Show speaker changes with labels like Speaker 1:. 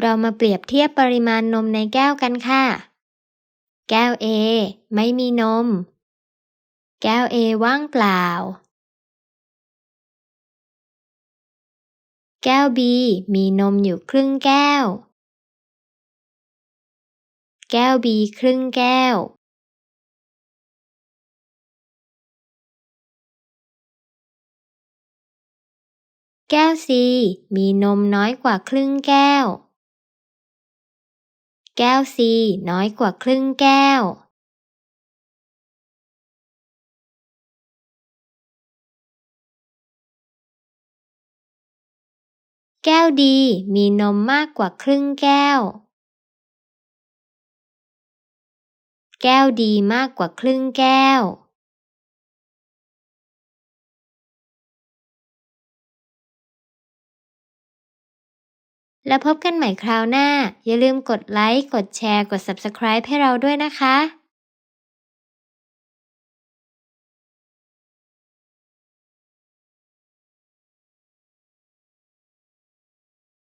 Speaker 1: เรามาเปรียบเทียบปริมาณนมในแก้วกันค่ะ แก้ว A ไม่มีนม แก้ว A ว่างเปล่า แก้ว B มีนมอยู่ครึ่งแก้ว แก้ว B ครึ่งแก้ว แก้ว C มีนมน้อยกว่าครึ่งแก้ว แก้ว C น้อยกว่าครึ่งแก้วแก้ว D มีนมมากกว่าครึ่งแก้ว แก้ว D มากกว่าครึ่งแก้ว แล้วพบกันใหม่คราวหน้า อย่าลืมกดไลค์ กดแชร์ กด Subscribe ให้เราด้วยนะคะ